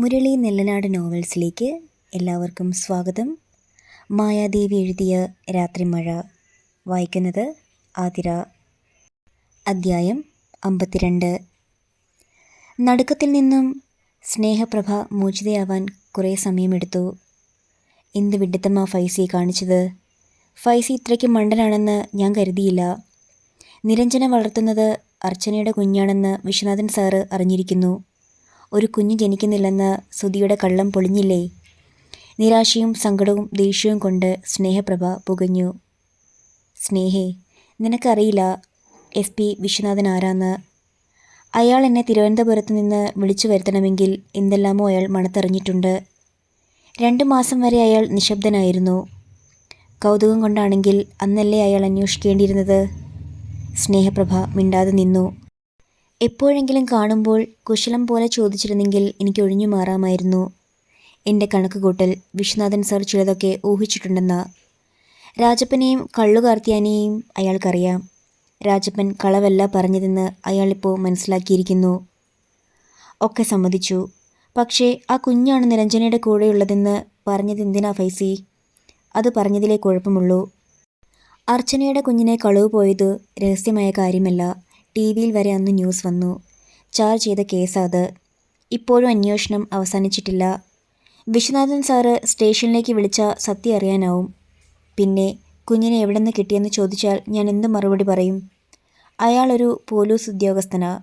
മുരളി നെല്ലനാട് നോവൽസിലേക്ക് എല്ലാവർക്കും സ്വാഗതം. മായാദേവി എഴുതിയ രാത്രിമഴ വായിക്കുന്നത് ആതിര. അദ്ധ്യായം അമ്പത്തിരണ്ട്. നടുക്കത്തിൽ നിന്നും സ്നേഹപ്രഭ മോചിതയാവാൻ കുറേ സമയമെടുത്തു. എന്ത് വിഡിത്തമാ ഫൈസി കാണിച്ചത്? ഫൈസി ഇത്രയ്ക്ക് മണ്ടനാണെന്ന് ഞാൻ കരുതിയില്ല. നിരഞ്ജന വളർത്തുന്നത് അർച്ചനയുടെ കുഞ്ഞാണെന്ന് വിശ്വനാഥൻ സാറ് അറിഞ്ഞിരിക്കുന്നു. ഒരു കുഞ്ഞു ജനിക്കുന്നില്ലെന്ന് സുധിയുടെ കള്ളം പൊളിഞ്ഞില്ലേ? നിരാശയും സങ്കടവും ദേഷ്യവും കൊണ്ട് സ്നേഹപ്രഭ പുകഞ്ഞു. സ്നേഹേ നിനക്കറിയില്ല എസ് പി വിശ്വനാഥൻ ആരാന്ന്. അയാൾ എന്നെ തിരുവനന്തപുരത്ത് നിന്ന് വിളിച്ചു വരുത്തണമെങ്കിൽ എന്തെല്ലാമോ അയാൾ മണത്തറിഞ്ഞിട്ടുണ്ട്. രണ്ട് മാസം വരെ അയാൾ നിശബ്ദനായിരുന്നു. കൗതുകം കൊണ്ടാണെങ്കിൽ അന്നല്ലേ അയാൾ അന്വേഷിക്കേണ്ടിയിരുന്നത്? സ്നേഹപ്രഭ മിണ്ടാതെ നിന്നു. എപ്പോഴെങ്കിലും കാണുമ്പോൾ കുശലം പോലെ ചോദിച്ചിരുന്നെങ്കിൽ എനിക്ക് ഒഴിഞ്ഞു മാറാമായിരുന്നു. എന്റെ കണക്കുകൂട്ടൽ വിശ്വനാഥൻ സാർ ചിലതൊക്കെ ഊഹിച്ചിട്ടുണ്ടെന്ന. രാജപ്പനെയും കള്ളുകാർത്തിയാനെയും അയാൾക്കറിയാം. രാജപ്പൻ കളവല്ല പറഞ്ഞതെന്ന് അയാളിപ്പോൾ മനസ്സിലാക്കിയിരിക്കുന്നു. ഒക്കെ സമ്മതിച്ചു. പക്ഷേ ആ കുഞ്ഞാണ് നിരഞ്ജനയുടെ കൂടെയുള്ളതെന്ന് പറഞ്ഞത് എന്തിനാ ഫൈസി? അത് പറഞ്ഞതിലേ കുഴപ്പമുള്ളൂ. അർച്ചനയുടെ കുഞ്ഞിനെ കളവ് പോയത് രഹസ്യമായ കാര്യമല്ല. ടി വിയിൽ വരെ അന്ന് ന്യൂസ് വന്നു. ചാർജ് ചെയ്ത കേസാത് ഇപ്പോഴും അന്വേഷണം അവസാനിച്ചിട്ടില്ല. വിശ്വനാഥൻ സാറ് സ്റ്റേഷനിലേക്ക് വിളിച്ച സത്യം അറിയാനാവും. പിന്നെ കുഞ്ഞിനെ എവിടെ നിന്ന് കിട്ടിയെന്ന് ചോദിച്ചാൽ ഞാൻ എന്ത് മറുപടി പറയും? അയാളൊരു പോലീസ് ഉദ്യോഗസ്ഥനാ.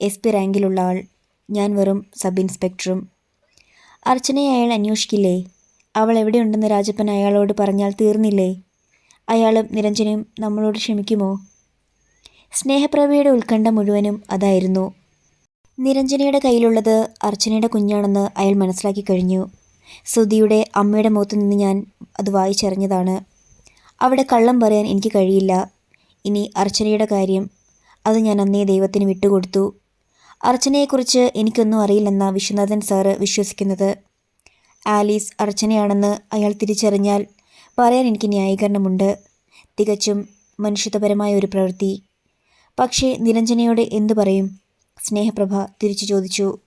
എസ് പി റാങ്കിലുള്ള ആൾ. ഞാൻ വെറും സബ് ഇൻസ്പെക്ടറും അർച്ചനയെ അയാൾ അന്വേഷിക്കില്ലേ? അവൾ എവിടെയുണ്ടെന്ന് രാജപ്പൻ അയാളോട് പറഞ്ഞാൽ തീർന്നില്ലേ? അയാളും നിരഞ്ജനയും നമ്മളോട് ക്ഷമിക്കുമോ? സ്നേഹപ്രഭയുടെ ഉത്കണ്ഠ മുഴുവനും അതായിരുന്നു. നിരഞ്ജനയുടെ കയ്യിലുള്ളത് അർച്ചനയുടെ കുഞ്ഞാണെന്ന് അയാൾ മനസ്സിലാക്കി കഴിഞ്ഞു. സുധിയുടെ അമ്മയുടെ മുഖത്തു നിന്ന് ഞാൻ അത് വായിച്ചറിഞ്ഞതാണ്. അവിടെ കള്ളം പറയാൻ എനിക്ക് കഴിയില്ല. ഇനി അർച്ചനയുടെ കാര്യം അത് ഞാൻ അന്നേ ദൈവത്തിന് വിട്ടുകൊടുത്തു. അർച്ചനയെക്കുറിച്ച് എനിക്കൊന്നും അറിയില്ലെന്ന വിശ്വനാഥൻ സാറ് വിശ്വസിക്കുന്നത്. ആലീസ് അർച്ചനയാണെന്ന് അയാൾ തിരിച്ചറിഞ്ഞാൽ പറയാൻ എനിക്ക് ന്യായീകരണമുണ്ട്. തികച്ചും മനുഷ്യത്വപരമായ ഒരു പ്രവൃത്തി. പക്ഷേ നിരഞ്ജനയോട് എന്തു പറയും? സ്നേഹപ്രഭ തിരിച്ചു ചോദിച്ചു.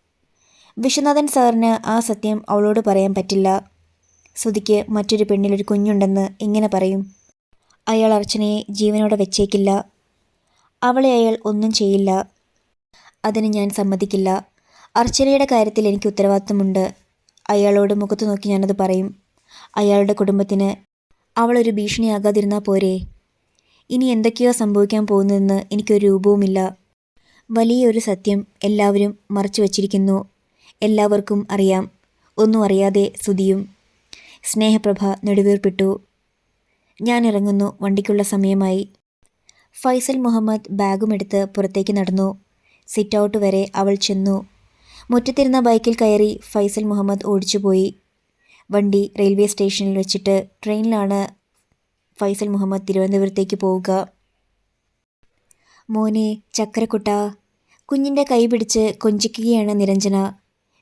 വിശ്വനാഥൻ സാറിന് ആ സത്യം അവളോട് പറയാൻ പറ്റില്ല. ശ്രുതിക്ക് മറ്റൊരു പെണ്ണിലൊരു കുഞ്ഞുണ്ടെന്ന് എങ്ങനെ പറയും? അയാൾ അർച്ചനയെ ജീവനോടെ വെച്ചേക്കില്ല. അവളെ അയാൾ ഒന്നും ചെയ്യില്ല. അതിന് ഞാൻ സമ്മതിക്കില്ല. അർച്ചനയുടെ കാര്യത്തിൽ എനിക്ക് ഉത്തരവാദിത്തമുണ്ട്. അയാളോട് മുഖത്ത് നോക്കി ഞാനത് പറയും. അയാളുടെ കുടുംബത്തിന് അവളൊരു ഭീഷണിയാകാതിരുന്നാൽ പോരെ? ഇനി എന്തൊക്കെയോ സംഭവിക്കാൻ പോകുന്നതെന്ന് എനിക്കൊരു രൂപവുമില്ല. വലിയൊരു സത്യം എല്ലാവരും മറച്ചു വച്ചിരിക്കുന്നു. എല്ലാവർക്കും അറിയാം. ഒന്നും അറിയാതെ സുതിയും സ്നേഹപ്രഭ നെടുവേർപ്പിട്ടു. ഞാൻ ഇറങ്ങുന്നു. വണ്ടിക്കുള്ള സമയമായി. ഫൈസൽ മുഹമ്മദ് ബാഗുമെടുത്ത് പുറത്തേക്ക് നടന്നു. സിറ്റ് ഔട്ട് വരെ അവൾ ചെന്നു. മുറ്റത്തിരുന്ന ബൈക്കിൽ കയറി ഫൈസൽ മുഹമ്മദ് ഓടിച്ചുപോയി. വണ്ടി റെയിൽവേ സ്റ്റേഷനിൽ വെച്ചിട്ട് ട്രെയിനിലാണ് ഫൈസൽ മുഹമ്മദ് തിരുവനന്തപുരത്തേക്ക് പോവുക. മോനെ ചക്കരക്കുട്ട കുഞ്ഞിന്റെ കൈ പിടിച്ച് കൊഞ്ചിക്കുകയാണ് നിരഞ്ജന.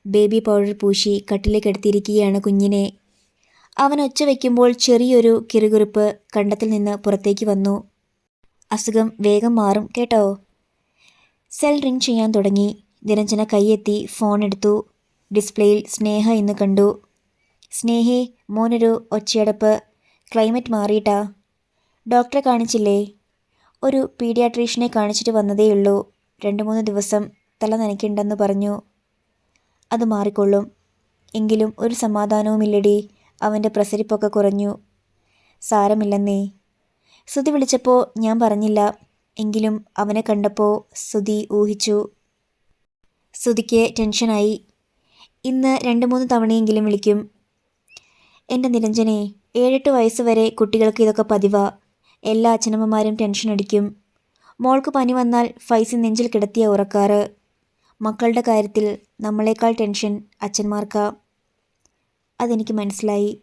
ബേബി പൗഡർ പൂശി കട്ടിലേക്കെടുത്തിരിക്കുകയാണ് കുഞ്ഞിനെ. അവൻ ഒച്ച വയ്ക്കുമ്പോൾ ചെറിയൊരു കിറുകുറിപ്പ് കണ്ടത്തിൽ നിന്ന് പുറത്തേക്ക് വന്നു. അസുഖം വേഗം മാറും കേട്ടോ? സെൽ റിങ് ചെയ്യാൻ തുടങ്ങി. നിരഞ്ജന കൈയെത്തി ഫോൺ എടുത്തു. ഡിസ്പ്ലേയിൽ സ്നേഹ എന്ന് കണ്ടു. സ്നേഹി മോനൊരു ഒച്ചയടപ്പ്. ക്ലൈമറ്റ് മാറിയിട്ടാ? ഡോക്ടറെ കാണിച്ചില്ലേ? ഒരു പീഡിയാട്രീഷ്യനെ കാണിച്ചിട്ട് വന്നതേയുള്ളൂ രണ്ട് മൂന്ന് ദിവസം തല നനയ്ക്കണ്ടെന്ന് പറഞ്ഞു. അത് മാറിക്കൊള്ളും. എങ്കിലും ഒരു സമാധാനവുമില്ലടി. അവന്റെ പ്രസരിപ്പൊക്കെ കുറഞ്ഞു. സാരമില്ലെന്നേ. സുതി വിളിച്ചപ്പോൾ ഞാൻ പറഞ്ഞില്ല. എങ്കിലും അവനെ കണ്ടപ്പോൾ സുതി ഊഹിച്ചു. സുതിക്ക് ടെൻഷനായി. ഇന്ന് രണ്ട് മൂന്ന് തവണയെങ്കിലും വിളിക്കും. എന്റെ നിരഞ്ജനെ ഏഴെട്ട് വയസ്സ് വരെ കുട്ടികൾക്ക് ഇതൊക്കെ പതിവാ. എല്ലാ അച്ഛനമ്മമാരും ടെൻഷൻ അടിക്കും. മോൾക്ക് പനി വന്നാൽ ഫൈസി നെഞ്ചിൽ കിടത്തിയ ഉറക്കാറ്. മക്കളുടെ കാര്യത്തിൽ നമ്മളെക്കാൾ ടെൻഷൻ അച്ഛന്മാർക്കാ. അതെനിക്ക് മനസ്സിലായി.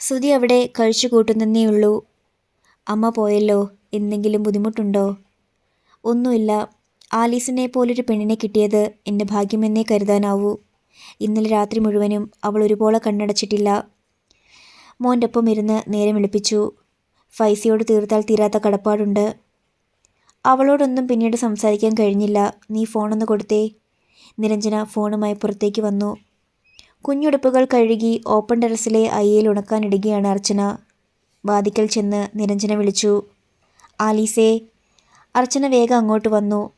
ശ്രുതി അവിടെ കഴിച്ചു കൂട്ടുന്നേ ഉള്ളൂ. അമ്മ പോയല്ലോ എന്തെങ്കിലും ബുദ്ധിമുട്ടുണ്ടോ? ഒന്നുമില്ല. ആലീസിനെ പോലൊരു പെണ്ണിനെ കിട്ടിയത് എന്റെ ഭാഗ്യമെന്നേ കരുതാനാവൂ. ഇന്നലെ രാത്രി മുഴുവനും അവൾ ഒരുപോലെ കണ്ണടച്ചിട്ടില്ല. മോന്റെ ഒപ്പം ഇരുന്ന് നേരം വിളിപ്പിച്ചു. ഫൈസിയോട് തീർത്താൽ തീരാത്ത കടപ്പാടുണ്ട്. അവളോടൊന്നും പിന്നീട് സംസാരിക്കാൻ കഴിഞ്ഞില്ല. നീ ഫോണൊന്ന് കൊടുത്തേ. നിരഞ്ജന ഫോണുമായി പുറത്തേക്ക് വന്നു. കുഞ്ഞുടുപ്പുകൾ കഴുകി ഓപ്പൺ ടെറസിലെ അയ്യയിൽ ഉണക്കാനിടുകയാണ് അർച്ചന. വാതിക്കൽ ചെന്ന് നിരഞ്ജന വിളിച്ചു. ആലീസേ. അർച്ചന വേഗം അങ്ങോട്ട് വന്നു.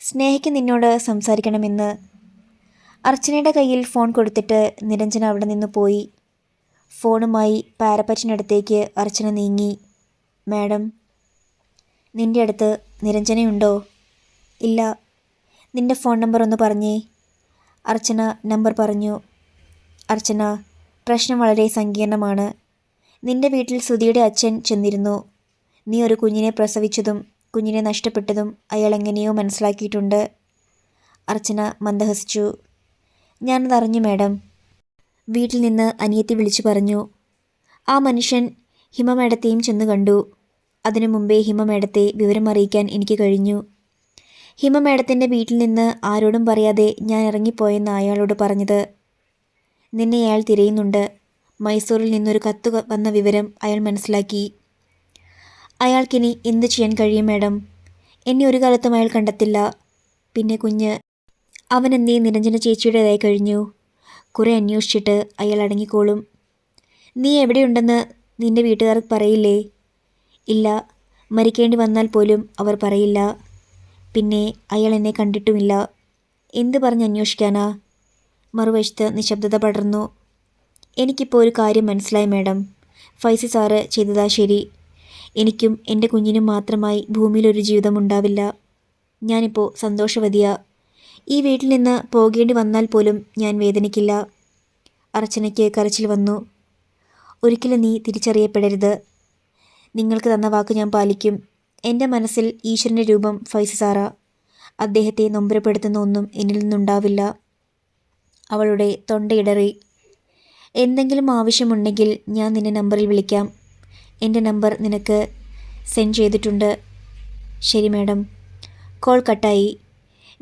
സ്നേഹയ്ക്ക് നിന്നോട് സംസാരിക്കണമെന്ന്. അർച്ചനയുടെ കയ്യിൽ ഫോൺ കൊടുത്തിട്ട് നിരഞ്ജന അവിടെ നിന്ന് പോയി. ഫോണുമായി പാരപ്പറ്റിനടുത്തേക്ക് അർച്ചന നീങ്ങി മാഡം നിന്റെ അടുത്ത് നിരഞ്ജനയുണ്ടോ? ഇല്ല. നിന്റെ ഫോൺ നമ്പർ ഒന്ന് പറഞ്ഞേ. അർച്ചന നമ്പർ പറഞ്ഞു. അർച്ചന പ്രശ്നം വളരെ സങ്കീർണമാണ്. നിന്റെ വീട്ടിൽ സുധിയുടെ അച്ഛൻ ചെന്നിരുന്നു. നീ ഒരു കുഞ്ഞിനെ പ്രസവിച്ചതും കുഞ്ഞിനെ നഷ്ടപ്പെട്ടതും അയാൾ എങ്ങനെയോ മനസ്സിലാക്കിയിട്ടുണ്ട്. അർച്ചന മന്ദഹസിച്ചു. ഞാനതറിഞ്ഞു മാഡം. വീട്ടിൽ നിന്ന് അനിയത്തി വിളിച്ചു പറഞ്ഞു ആ മനുഷ്യൻ ഹിമ മേഡത്തെയും ചെന്ന് കണ്ടു. അതിനു മുമ്പേ ഹിമമേടത്തെ വിവരം അറിയിക്കാൻ എനിക്ക് കഴിഞ്ഞു. ഹിമ മേഡത്തിന്റെ വീട്ടിൽ നിന്ന് ആരോടും പറയാതെ ഞാൻ ഇറങ്ങിപ്പോയെന്ന് അയാളോട് പറഞ്ഞത്. നിന്നെ അയാൾ തിരയുന്നുണ്ട്. മൈസൂരിൽ നിന്നൊരു കത്ത് വന്ന വിവരം അയാൾ മനസ്സിലാക്കി. അയാൾക്കിനി എന്ത് ചെയ്യാൻ കഴിയും മാഡം? എന്നെ ഒരു കാലത്തും അയാൾ കണ്ടെത്തില്ല. പിന്നെ കുഞ്ഞ് അവൻ എന്തേ നിരഞ്ജന ചേച്ചിയുടേതായി കഴിഞ്ഞു. കുറേ അന്വേഷിച്ചിട്ട് അയാൾ അടങ്ങിക്കോളും. നീ എവിടെയുണ്ടെന്ന് നിന്റെ വീട്ടുകാർക്ക് പറയില്ലേ? ഇല്ല. മരിക്കേണ്ടി വന്നാൽ പോലും അവർ പറയില്ല. പിന്നെ അയാൾ എന്നെ കണ്ടിട്ടുമില്ല. എന്ത് പറഞ്ഞ് അന്വേഷിക്കാനാ? മറുവശത്ത് നിശബ്ദത പടർന്നു. എനിക്കിപ്പോൾ ഒരു കാര്യം മനസ്സിലായി മാഡം. ഫൈസി സാറ് ചെയ്തതാ ശരി. എനിക്കും എന്റെ കുഞ്ഞിനും മാത്രമായി ഭൂമിയിലൊരു ജീവിതം ഉണ്ടാവില്ല. ഞാനിപ്പോൾ സന്തോഷവതിയാ. ഈ വീട്ടിൽ നിന്ന് പോകേണ്ടി വന്നാൽ പോലും ഞാൻ വേദനിക്കില്ല. അർച്ചനയ്ക്ക് കരച്ചിൽ വന്നു. ഒരിക്കലും നീ തിരിച്ചറിയപ്പെടരുത്. നിങ്ങൾക്ക് തന്ന വാക്ക് ഞാൻ പാലിക്കും. എന്റെ മനസ്സിൽ ഈശ്വരന്റെ രൂപം ഫൈസ സാറ. അദ്ദേഹത്തെ നൊമ്പരപ്പെടുത്തുന്ന ഒന്നും എന്നിൽ നിന്നുണ്ടാവില്ല. അവളുടെ തൊണ്ടയിടറി എന്തെങ്കിലും ആവശ്യമുണ്ടെങ്കിൽ ഞാൻ നിന്നെ നമ്പറിൽ വിളിക്കാം. എന്റെ നമ്പർ നിനക്ക് സെൻഡ് ചെയ്തിട്ടുണ്ട്. ശരി മാഡം. കോൾ കട്ടായി.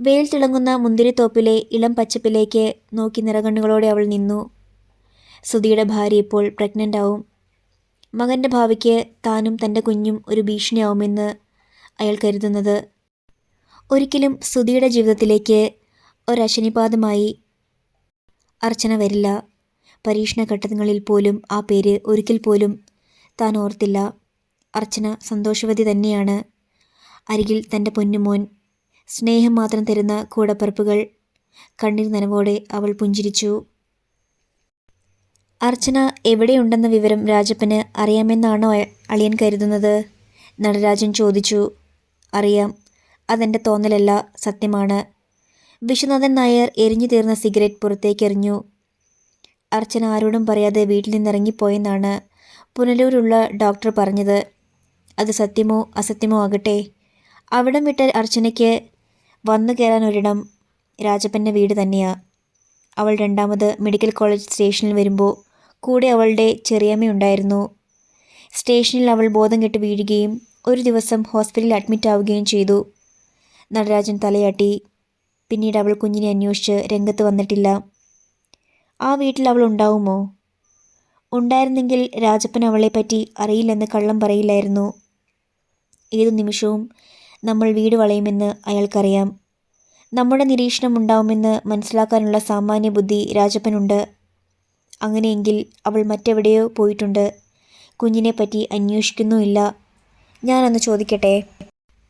വെയിൽ തിളങ്ങുന്ന മുന്തിരിത്തോപ്പിലെ ഇളം പച്ചപ്പിലേക്ക് നോക്കി നിറകണ്ണുകളോടെ അവൾ നിന്നു. സുധിയുടെ ഭാര്യ ഇപ്പോൾ പ്രഗ്നന്റ് ആവും മകന്റെ ഭാവിക്ക് താനും തന്റെ കുഞ്ഞും ഒരു ഭീഷണിയാവുമെന്ന് അയാൾ കരുതുന്നത്. ഒരിക്കലും സുധിയുടെ ജീവിതത്തിലേക്ക് ഒരശനിപാതമായി അർച്ചന വരില്ല. പരീക്ഷണഘട്ടങ്ങളിൽ പോലും ആ പേര് ഒരിക്കൽ പോലും താൻ ഓർത്തില്ല. അർച്ചന സന്തോഷവതി തന്നെയാണ്. അരികിൽ തന്റെ പൊന്നുമോൻ സ്നേഹം മാത്രം തരുന്ന കൂടപ്പറപ്പുകൾ. കണ്ണിൽ നനവോടെ അവൾ പുഞ്ചിരിച്ചു. അർച്ചന എവിടെയുണ്ടെന്ന വിവരം രാജപ്പന് അറിയാമെന്നാണോ അളിയൻ കരുതുന്നത്? നടരാജൻ ചോദിച്ചു. അറിയാം. അതെന്റെ തോന്നലല്ല സത്യമാണ്. വിശ്വനാഥൻ നായർ എരിഞ്ഞു തീർന്ന സിഗരറ്റ് പുറത്തേക്കെറിഞ്ഞു. അർച്ചന ആരോടും പറയാതെ വീട്ടിൽ നിന്നിറങ്ങിപ്പോയെന്നാണ് പുനലൂരുള്ള ഡോക്ടർ പറഞ്ഞത്. അത് സത്യമോ അസത്യമോ ആകട്ടെ. അവിടം വിട്ട അർച്ചനയ്ക്ക് വന്നു കയറാൻ ഒരിടം രാജപ്പന്റെ വീട് തന്നെയാണ് അവൾ രണ്ടാമത് മെഡിക്കൽ കോളേജ് സ്റ്റേഷനിൽ വരുമ്പോൾ കൂടെ അവളുടെ ചെറിയമ്മയുണ്ടായിരുന്നു സ്റ്റേഷനിൽ അവൾ ബോധം കെട്ട് വീഴുകയും ഒരു ദിവസം ഹോസ്പിറ്റലിൽ അഡ്മിറ്റ് ആവുകയും ചെയ്തു. നടരാജൻ തലയാട്ടി. പിന്നീട് അവൾ കുഞ്ഞിനെ അന്വേഷിച്ച് രംഗത്ത് വന്നിട്ടില്ല. ആ വീട്ടിൽ അവൾ ഉണ്ടാവുമോ? ഉണ്ടായിരുന്നെങ്കിൽ രാജപ്പൻ അവളെപ്പറ്റി അറിയില്ലെന്ന് കള്ളം പറയില്ലായിരുന്നു. ഏതു നിമിഷവും നമ്മൾ വീട് വളയുമെന്ന് അയാൾക്കറിയാം. നമ്മുടെ നിരീക്ഷണം ഉണ്ടാവുമെന്ന് മനസ്സിലാക്കാനുള്ള സാമാന്യ ബുദ്ധി രാജപ്പനുണ്ട്. അങ്ങനെയെങ്കിൽ അവൾ മറ്റെവിടെയോ പോയിട്ടുണ്ട്. കുഞ്ഞിനെ പറ്റി അന്വേഷിക്കുന്നുമില്ല. ഞാനൊന്ന് ചോദിക്കട്ടെ?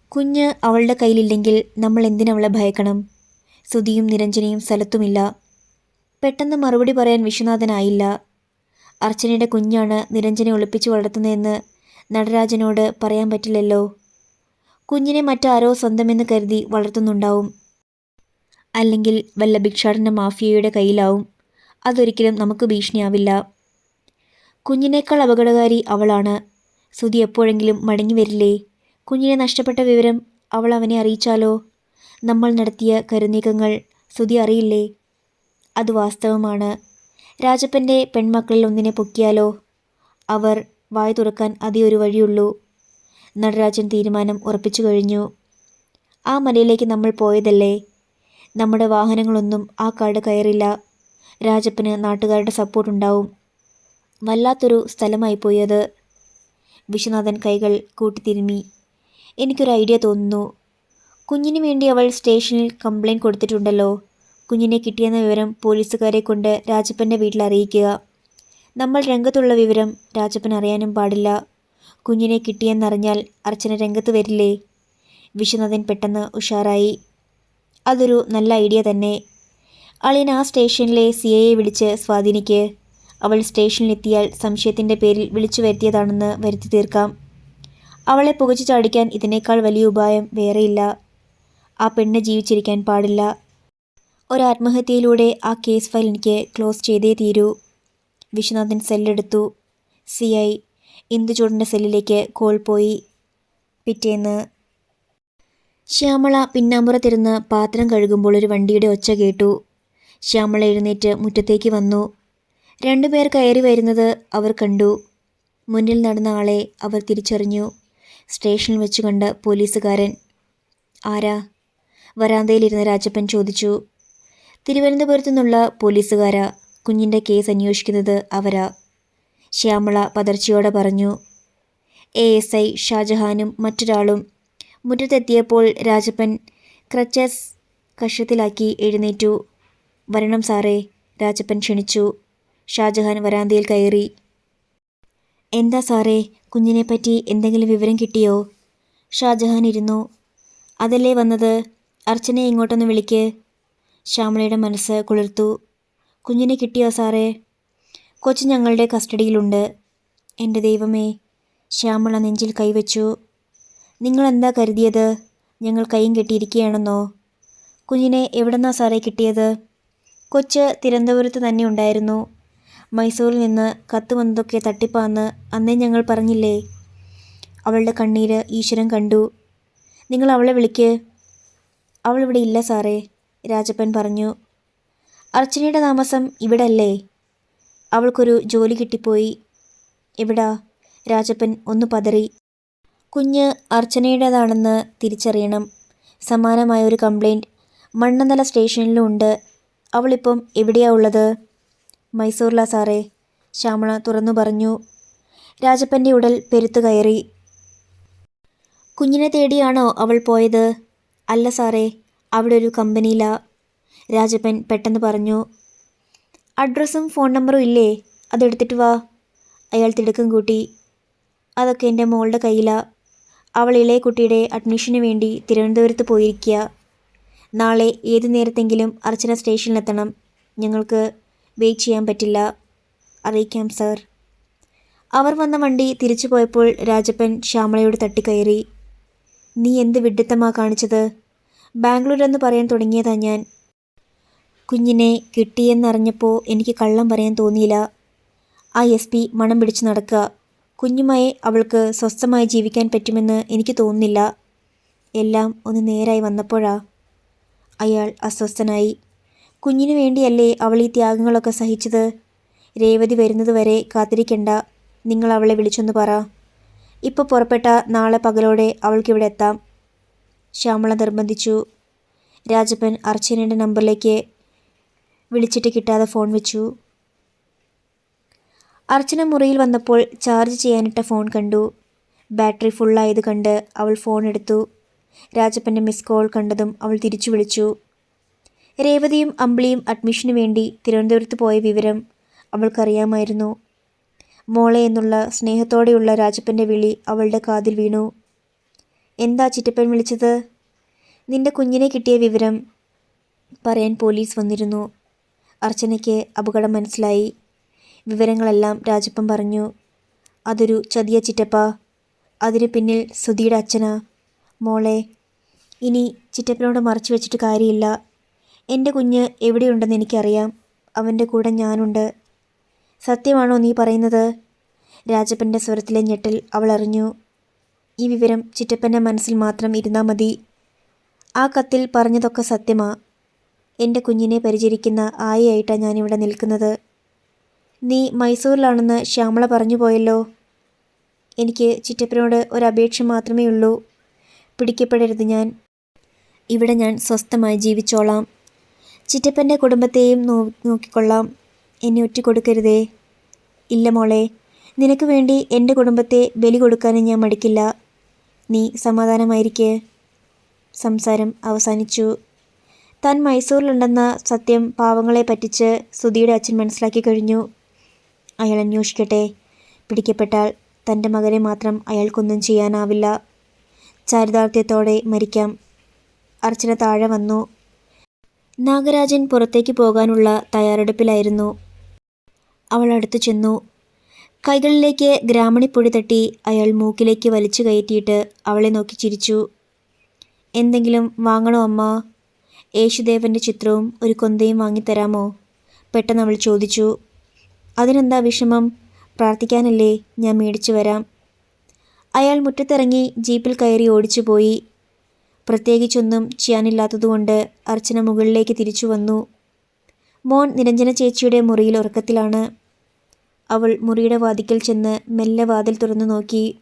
കുഞ്ഞ് അവളുടെ കയ്യിലില്ലെങ്കിൽ നമ്മൾ എന്തിനവളെ ഭയക്കണം? സുധിയും നിരഞ്ജനയും സ്ഥലത്തുമില്ല. പെട്ടെന്ന് മറുപടി പറയാൻ വിശ്വനാഥനായില്ല. അർച്ചനയുടെ കുഞ്ഞാണ് നിരഞ്ജനെ ഒളിപ്പിച്ചു വളർത്തുന്നതെന്ന് നടരാജനോട് പറയാൻ പറ്റില്ലല്ലോ. കുഞ്ഞിനെ മറ്റാരോ സ്വന്തമെന്ന് കരുതി വളർത്തുന്നുണ്ടാവും. അല്ലെങ്കിൽ വല്ല ഭിക്ഷാടന മാഫിയയുടെ കയ്യിലാവും. അതൊരിക്കലും നമുക്ക് ഭീഷണിയാവില്ല. കുഞ്ഞിനേക്കാൾ അപകടകാരി അവളാണ്. സുതി എപ്പോഴെങ്കിലും മടങ്ങി വരില്ലേ? കുഞ്ഞിനെ നഷ്ടപ്പെട്ട വിവരം അവൾ അവനെ അറിയിച്ചാലോ? നമ്മൾ നടത്തിയ കരുനീക്കങ്ങൾ സുതി അറിയില്ലേ? അത് വാസ്തവമാണ്. രാജപ്പന്റെ പെൺമക്കളിൽ ഒന്നിനെ പൊക്കിയാലോ? അവർ വായ തുറക്കാൻ അതേ ഒരു വഴിയുള്ളൂ. നടരാജൻ തീരുമാനം ഉറപ്പിച്ചു കഴിഞ്ഞു. ആ മലയിലേക്ക് നമ്മൾ പോയതല്ലേ? നമ്മുടെ വാഹനങ്ങളൊന്നും ആ കാട് കയറില്ല. രാജപ്പന് നാട്ടുകാരുടെ സപ്പോർട്ട് ഉണ്ടാവും. വല്ലാത്തൊരു സ്ഥലമായി പോയത് വിശ്വനാഥൻ കൈകൾ കൂട്ടിത്തിരുമി എനിക്കൊരു ഐഡിയ തോന്നുന്നു. കുഞ്ഞിന് വേണ്ടി അവൾ സ്റ്റേഷനിൽ കംപ്ലൈന്റ് കൊടുത്തിട്ടുണ്ടല്ലോ. കുഞ്ഞിനെ കിട്ടിയെന്ന വിവരം പോലീസുകാരെ കൊണ്ട് രാജപ്പന്റെ വീട്ടിൽ അറിയിക്കുക. നമ്മൾ രംഗത്തുള്ള വിവരം രാജപ്പൻ അറിയാനും പാടില്ല. കുഞ്ഞിനെ കിട്ടിയെന്നറിഞ്ഞാൽ അർച്ചന രംഗത്ത് വരില്ലേ? വിശ്വനാഥൻ പെട്ടെന്ന് ഉഷാറായി. അതൊരു നല്ല ഐഡിയ തന്നെ. അളിയൻ ആ സ്റ്റേഷനിലെ സി ഐയെ വിളിച്ച് സ്വാധീനിക്ക് അവൾ സ്റ്റേഷനിലെത്തിയാൽ സംശയത്തിന്റെ പേരിൽ വിളിച്ചു വരുത്തിയതാണെന്ന് വരുത്തി തീർക്കാം. അവളെ പുകച്ചു ചാടിക്കാൻ ഇതിനേക്കാൾ വലിയ ഉപായം വേറെയില്ല. ആ പെണ്ണ് ജീവിച്ചിരിക്കാൻ പാടില്ല. ഒരാത്മഹത്യയിലൂടെ ആ കേസ് ഫയൽ എനിക്ക് ക്ലോസ് ചെയ്തേ തീരൂ. വിശ്വനാഥൻ സെല്ലെടുത്തു. സി ഐ ഇന്ദുചൂടന്റെ സെല്ലിലേക്ക് കോൾ പോയി. പിറ്റേന്ന് ശ്യാമള പിന്നാമ്പുറത്തിരുന്ന് പാത്രം കഴുകുമ്പോൾ ഒരു വണ്ടിയുടെ ഒച്ച കേട്ടു. ശ്യാമള എഴുന്നേറ്റ് മുറ്റത്തേക്ക് വന്നു. രണ്ടുപേർ കയറി വരുന്നത് അവർ കണ്ടു. മുന്നിൽ നടന്ന ആളെ അവർ തിരിച്ചറിഞ്ഞു. സ്റ്റേഷനിൽ വെച്ച് കണ്ട് പോലീസുകാരൻ. ആരാ? വരാന്തയിലിരുന്ന രാജപ്പൻ ചോദിച്ചു. തിരുവനന്തപുരത്തു നിന്നുള്ള പോലീസുകാരാ. കുഞ്ഞിന്റെ കേസ് അന്വേഷിക്കുന്നത് അവരാ. ശ്യാമള പതർച്ചയോടെ പറഞ്ഞു എ എസ് ഐ ഷാജഹാനും മറ്റൊരാളും മുറ്റത്തെത്തിയപ്പോൾ രാജപ്പൻ ക്രച്ചസ് കഷത്തിലാക്കി എഴുന്നേറ്റു. വരണം സാറേ രാജപ്പൻ ക്ഷണിച്ചു. ഷാജഹാൻ വരാന്തയിൽ കയറി. എന്താ സാറേ കുഞ്ഞിനെ പറ്റി എന്തെങ്കിലും വിവരം കിട്ടിയോ ഷാജഹാൻ ഇരുന്നു. അതല്ലേ വന്നത്? അർച്ചനയെ ഇങ്ങോട്ടൊന്ന് വിളിക്ക് ശ്യാമളയുടെ മനസ്സ് കുളിർത്തു. കുഞ്ഞിനെ കിട്ടിയോ സാറേ? കൊച്ചു ഞങ്ങളുടെ കസ്റ്റഡിയിലുണ്ട്. എന്റെ ദൈവമേ ശ്യാമള നെഞ്ചിൽ കൈവച്ചു. നിങ്ങളെന്താ കരുതിയത്? ഞങ്ങൾ കൈയും കെട്ടിയിരിക്കുകയാണെന്നോ? കുഞ്ഞിനെ എവിടെന്നാ സാറേ കിട്ടിയത്? കൊച്ച് തിരുവനന്തപുരത്ത് തന്നെ ഉണ്ടായിരുന്നു. മൈസൂരിൽ നിന്ന് കത്ത് വന്നതൊക്കെ തട്ടിപ്പാന്ന് അന്നേ ഞങ്ങൾ പറഞ്ഞില്ലേ? അവളുടെ കണ്ണീര് ഈശ്വരൻ കണ്ടു. നിങ്ങൾ അവളെ വിളിക്ക്. അവൾ ഇവിടെ ഇല്ല സാറേ രാജപ്പൻ പറഞ്ഞു. അർച്ചനയുടെ താമസം ഇവിടെ അല്ലേ അവൾക്കൊരു ജോലി കിട്ടിപ്പോയി. എവിടാ? രാജപ്പൻ ഒന്ന് പതറി. കുഞ്ഞ് അർച്ചനയുടേതാണെന്ന് തിരിച്ചറിയണം. സമാനമായ ഒരു കംപ്ലൈന്റ് മണ്ണന്തല സ്റ്റേഷനിലും ഉണ്ട്. അവളിപ്പം എവിടെയാ ഉള്ളത്? മൈസൂറിലാ സാറേ ശ്യാമള തുറന്നു പറഞ്ഞു. രാജപ്പന്റെ ഉടൽ പെരുത്തു കയറി. കുഞ്ഞിനെ തേടിയാണോ അവൾ പോയത്? അല്ല സാറേ അവിടെ ഒരു കമ്പനിയിലാ. രാജപ്പൻ പെട്ടെന്ന് പറഞ്ഞു. അഡ്രസ്സും ഫോൺ നമ്പറും ഇല്ലേ? അതെടുത്തിട്ട് വാ. അയാൾ തിടുക്കം കൂട്ടി. അതൊക്കെ എന്റെ മോളുടെ കയ്യിലാണ് അവൾ ഇളയ കുട്ടിയുടെ അഡ്മിഷന് വേണ്ടി തിരുവനന്തപുരത്ത് പോയിരിക്കുക നാളെ ഏത് നേരത്തെങ്കിലും അർച്ചന സ്റ്റേഷനിലെത്തണം. ഞങ്ങൾക്ക് വെയിറ്റ് ചെയ്യാൻ പറ്റില്ല. അറിയിക്കാം സർ. അവർ വന്ന വണ്ടി തിരിച്ചു പോയപ്പോൾ രാജപ്പൻ ശ്യാമളയോട് തട്ടിക്കയറി. നീ എന്ത് വിഡ്ഢിത്തമാണ് കാണിച്ചത്? ബാംഗ്ലൂർ എന്ന് പറയാൻ തുടങ്ങിയതാ ഞാൻ. കുഞ്ഞിനെ കിട്ടിയെന്നറിഞ്ഞപ്പോൾ എനിക്ക് കള്ളം പറയാൻ തോന്നിയില്ല. ആ എസ് പി മണം പിടിച്ച് നടക്കുക. കുഞ്ഞുമായി അവൾക്ക് സ്വസ്ഥമായി ജീവിക്കാൻ പറ്റുമെന്ന് എനിക്ക് തോന്നുന്നില്ല. എല്ലാം ഒന്ന് നേരായി വന്നപ്പോഴാ അയാൾ അസ്വസ്ഥനായി. കുഞ്ഞിനു വേണ്ടിയല്ലേ അവൾ ഈ ത്യാഗങ്ങളൊക്കെ സഹിച്ചത്? രേവതി വരുന്നതുവരെ കാത്തിരിക്കണ്ട. നിങ്ങൾ അവളെ വിളിച്ചൊന്ന് പറ. ഇപ്പോൾ പുറപ്പെട്ട നാളെ പകലോടെ അവൾക്കിവിടെ എത്താം. ശ്യാമള നിർബന്ധിച്ചു. രാജപ്പൻ അർച്ചനയുടെ നമ്പറിലേക്ക് വിളിച്ചിട്ട് കിട്ടാതെ ഫോൺ വെച്ചു. അർച്ചന മുറിയിൽ വന്നപ്പോൾ ചാർജ് ചെയ്യാനിട്ട ഫോൺ കണ്ടു. ബാറ്ററി ഫുള്ളായത് കണ്ട് അവൾ ഫോൺ എടുത്തു. രാജപ്പന്റെ മിസ് കോൾ കണ്ടതും അവൾ തിരിച്ചു വിളിച്ചു. രേവതിയും അമ്പിളിയും അഡ്മിഷന് വേണ്ടി തിരുവനന്തപുരത്ത് പോയ വിവരം അവൾക്കറിയാമായിരുന്നു. മോളെ എന്നുള്ള സ്നേഹത്തോടെയുള്ള രാജപ്പന്റെ വിളി അവളുടെ കാതിൽ വീണു. എന്താ ചിറ്റപ്പൻ വിളിച്ചത്? നിന്റെ കുഞ്ഞിനെ കിട്ടിയ വിവരം പറയാൻ പോലീസ് വന്നിരുന്നു. അർച്ചനയ്ക്ക് അപകടം മനസ്സിലായി. വിവരങ്ങളെല്ലാം രാജപ്പൻ പറഞ്ഞു. അതൊരു ചതിയ ചിറ്റപ്പ. അതിന് പിന്നിൽ സുധിയുടെ അച്ഛനാ. മോളെ ഇനി ചിറ്റപ്പനോട് മറച്ചു വെച്ചിട്ട് കാര്യമില്ല. എന്റെ കുഞ്ഞ് എവിടെയുണ്ടെന്ന് എനിക്കറിയാം. അവന്റെ കൂടെ ഞാനുണ്ട്. സത്യമാണോ നീ പറയുന്നത്? രാജപ്പന്റെ സ്വരത്തിലെ ഞെട്ടൽ അവൾ അറിഞ്ഞു. ഈ വിവരം ചിറ്റപ്പന്റെ മനസ്സിൽ മാത്രം ഇരുന്നാൽ മതി. ആ കത്തിൽ പറഞ്ഞതൊക്കെ സത്യമാ. എന്റെ കുഞ്ഞിനെ പരിചരിക്കുന്ന ആയയായിട്ടാണ് ഞാനിവിടെ നിൽക്കുന്നത്. നീ മൈസൂരിലാണെന്ന് ശ്യാമള പറഞ്ഞു പോയല്ലോ. എനിക്ക് ചിറ്റപ്പനോട് ഒരു മാത്രമേ ഉള്ളൂ. പിടിക്കപ്പെടരുത് ഞാൻ. ഇവിടെ ഞാൻ സ്വസ്ഥമായി ജീവിച്ചോളാം. ചിറ്റപ്പന്റെ കുടുംബത്തെയും നോ നോക്കിക്കൊള്ളാം. എന്നെ ഒറ്റ കൊടുക്കരുതേ ഇല്ല മോളെ നിനക്ക് വേണ്ടി എന്റെ കുടുംബത്തെ ബലി കൊടുക്കാനും ഞാൻ മടിക്കില്ല. നീ സമാധാനമായിരിക്കേ. സംസാരം അവസാനിച്ചു. താൻ മൈസൂരിലുണ്ടെന്ന സത്യം പാവങ്ങളെ പറ്റിച്ച് സുധിയുടെ അച്ഛൻ മനസ്സിലാക്കി കഴിഞ്ഞു. അയാൾ അന്വേഷിക്കട്ടെ. പിടിക്കപ്പെട്ടാൽ തന്റെ മകനെ മാത്രം അയാൾക്കൊന്നും ചെയ്യാനാവില്ല. ചാരിതാർത്ഥ്യത്തോടെ മരിക്കാം. അർച്ചന താഴെ വന്നു. നാഗരാജൻ പുറത്തേക്ക് പോകാനുള്ള തയ്യാറെടുപ്പിലായിരുന്നു. അവൾ അടുത്തു ചെന്നു. കൈകളിലേക്ക് ഗ്രാമണിപ്പൊടി തട്ടി അയാൾ മൂക്കിലേക്ക് വലിച്ചു കയറ്റിയിട്ട് അവളെ നോക്കി ചിരിച്ചു. എന്തെങ്കിലും വാങ്ങണോ അമ്മ? യേശുദേവന്റെ ചിത്രവും ഒരു കൊന്തയും വാങ്ങിത്തരാമോ? പെട്ടെന്ന് അവൾ ചോദിച്ചു അതിനെന്താ വിഷമം? പ്രാർത്ഥിക്കാനല്ലേ ഞാൻ മേടിച്ചു വരാം. അയാൾ മുറ്റത്തിറങ്ങി ജീപ്പിൽ കയറി ഓടിച്ചു പോയി പ്രത്യേകിച്ചൊന്നും ചെയ്യാനില്ലാത്തതുകൊണ്ട് അർച്ചന മുകളിലേക്ക് തിരിച്ചു വന്നു. മോൻ നിരഞ്ജന ചേച്ചിയുടെ മുറിയിൽ ഉറക്കത്തിലാണ്. അവൾ മുറിയുടെ വാതിക്കൽ ചെന്ന് മെല്ലെ വാതിൽ തുറന്നു നോക്കി.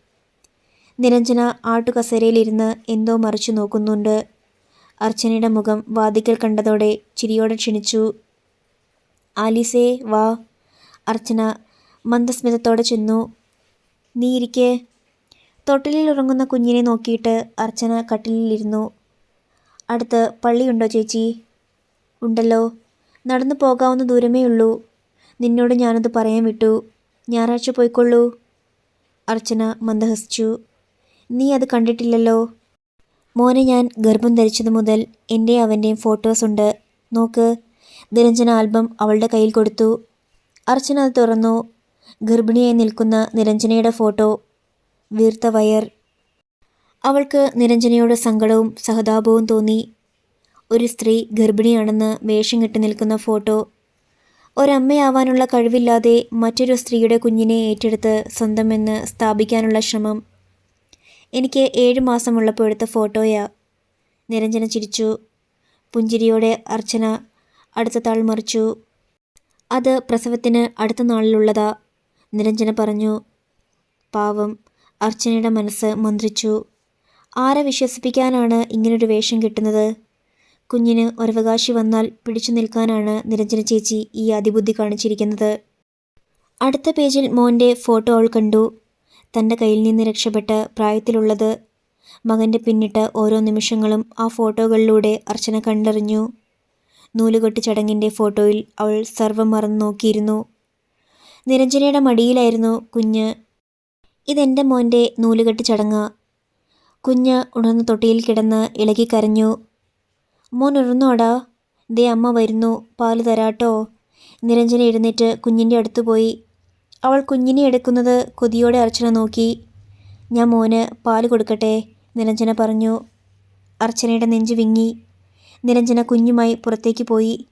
നിരഞ്ജന ആട്ടുകസേരയിലിരുന്ന് എന്തോ മറിച്ചു നോക്കുന്നുണ്ട്. അർച്ചനയുടെ മുഖം വാതിക്കൽ കണ്ടതോടെ ചിരിയോടെ ക്ഷണിച്ചു. ആലിസേ വാ. അർച്ചന മന്ദസ്മിതത്തോടെ ചെന്നു. നീ ഇരിക്കേ. തൊട്ടിലിൽ ഉറങ്ങുന്ന കുഞ്ഞിനെ നോക്കിയിട്ട് അർച്ചന കട്ടിലിരുന്നു അടുത്ത് പള്ളിയുണ്ടോ ചേച്ചി? ഉണ്ടല്ലോ. നടന്നു പോകാവുന്ന ദൂരമേ ഉള്ളൂ. നിന്നോട് ഞാനത് പറയാൻ വിട്ടു. ഞായറാഴ്ച പോയിക്കൊള്ളൂ. അർച്ചന മന്ദഹസിച്ചു. നീ അത് കണ്ടിട്ടില്ലല്ലോ. മോനെ ഞാൻ ഗർഭം ധരിച്ചത് മുതൽ എന്റെ അവന്റെയും ഫോട്ടോസ് ഉണ്ട്. നോക്ക് നിരഞ്ജന ആൽബം അവളുടെ കയ്യിൽ കൊടുത്തു. അർച്ചന അത് തുറന്നു. ഗർഭിണിയായി നിൽക്കുന്ന നിരഞ്ജനയുടെ ഫോട്ടോ വീർത്ത വയർ. അവൾക്ക് നിരഞ്ജനയോട് സങ്കടവും സഹതാപവും തോന്നി. ഒരു സ്ത്രീ ഗർഭിണിയാണെന്ന് വേഷം കെട്ടി നിൽക്കുന്ന ഫോട്ടോ ഒരമ്മയാവാനുള്ള കഴിവില്ലാതെ മറ്റൊരു സ്ത്രീയുടെ കുഞ്ഞിനെ ഏറ്റെടുത്ത് സ്വന്തമെന്ന് സ്ഥാപിക്കാനുള്ള ശ്രമം. എനിക്ക് ഏഴ് മാസമുള്ളപ്പോൾ എടുത്ത ഫോട്ടോയാ നിരഞ്ജന ചിരിച്ചു. പുഞ്ചിരിയോടെ അർച്ചന അടുത്ത താൾ മറിച്ചു. അത് പ്രസവത്തിന് അടുത്ത നാളിലുള്ളതാ നിരഞ്ജന പറഞ്ഞു. പാവം അർച്ചനയുടെ മനസ്സ് മന്ത്രിച്ചു. ആരെ വിശ്വസിപ്പിക്കാനാണ് ഇങ്ങനൊരു വേഷം കിട്ടുന്നത്? കുഞ്ഞിന് ഒരവകാശി വന്നാൽ പിടിച്ചു നിൽക്കാനാണ് നിരഞ്ജന ചേച്ചി ഈ അതിബുദ്ധി കാണിച്ചിരിക്കുന്നത്. അടുത്ത പേജിൽ മോന്റെ ഫോട്ടോ അവൾ കണ്ടു. തന്റെ കയ്യിൽ നിന്ന് രക്ഷപ്പെട്ട് പ്രായത്തിലുള്ളത് മകന്റെ പിന്നിട്ട് ഓരോ നിമിഷങ്ങളും ആ ഫോട്ടോകളിലൂടെ അർച്ചന കണ്ടറിഞ്ഞു. നൂലുകെട്ട് ചടങ്ങിന്റെ ഫോട്ടോയിൽ അവൾ സർവം മറന്നു നോക്കിയിരുന്നു. നിരഞ്ജനയുടെ മടിയിലായിരുന്നു കുഞ്ഞ്. ഇതെന്റെ മോന്റെ നൂലുകെട്ട് ചടങ്ങ് കുഞ്ഞ് ഉണർന്ന് തൊട്ടിയിൽ കിടന്ന് ഇളകി കരഞ്ഞു. മോൻ ഉണർന്നോടാ ദേ അമ്മ വരുന്നു. പാൽ തരാട്ടോ നിരഞ്ജന എഴുന്നേറ്റ് കുഞ്ഞിന്റെ അടുത്ത് പോയി. അവൾ കുഞ്ഞിനെ എടുക്കുന്നത് കൊതിയോടെ അർച്ചന നോക്കി. ഞാൻ മോന് പാൽ കൊടുക്കട്ടെ നിരഞ്ജന പറഞ്ഞു. അർച്ചനയുടെ നെഞ്ചു വിങ്ങി. നിരഞ്ജന കുഞ്ഞുമായി പുറത്തേക്ക് പോയി.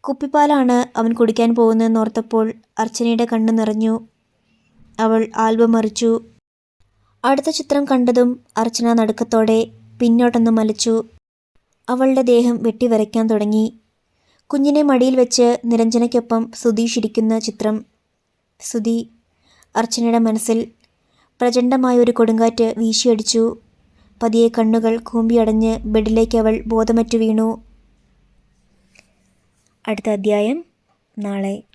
കുപ്പിപ്പാലാണ് അവൻ കുടിക്കാൻ പോകുന്നതെന്നോർത്തപ്പോൾ അർച്ചനയുടെ കണ്ണ് നിറഞ്ഞു. അവൾ ആൽബം മറിച്ചു. അടുത്ത ചിത്രം കണ്ടതും അർച്ചന നടുക്കത്തോടെ പിന്നോട്ടൊന്ന് മലച്ചു. അവളുടെ ദേഹം വെട്ടിവരയ്ക്കാൻ തുടങ്ങി. കുഞ്ഞിനെ മടിയിൽ വെച്ച് നിരഞ്ജനയ്ക്കൊപ്പം സുധീഷ് ഇരിക്കുന്ന ചിത്രം. സുധി അർച്ചനയുടെ മനസ്സിൽ പ്രചണ്ഡമായ ഒരു കൊടുങ്കാറ്റ് വീശിയടിച്ചു. പതിയെ കണ്ണുകൾ കൂമ്പിയടഞ്ഞ് ബെഡിലേക്ക് അവൾ ബോധമറ്റു വീണു. അടുത്ത അധ്യായം നാളെ.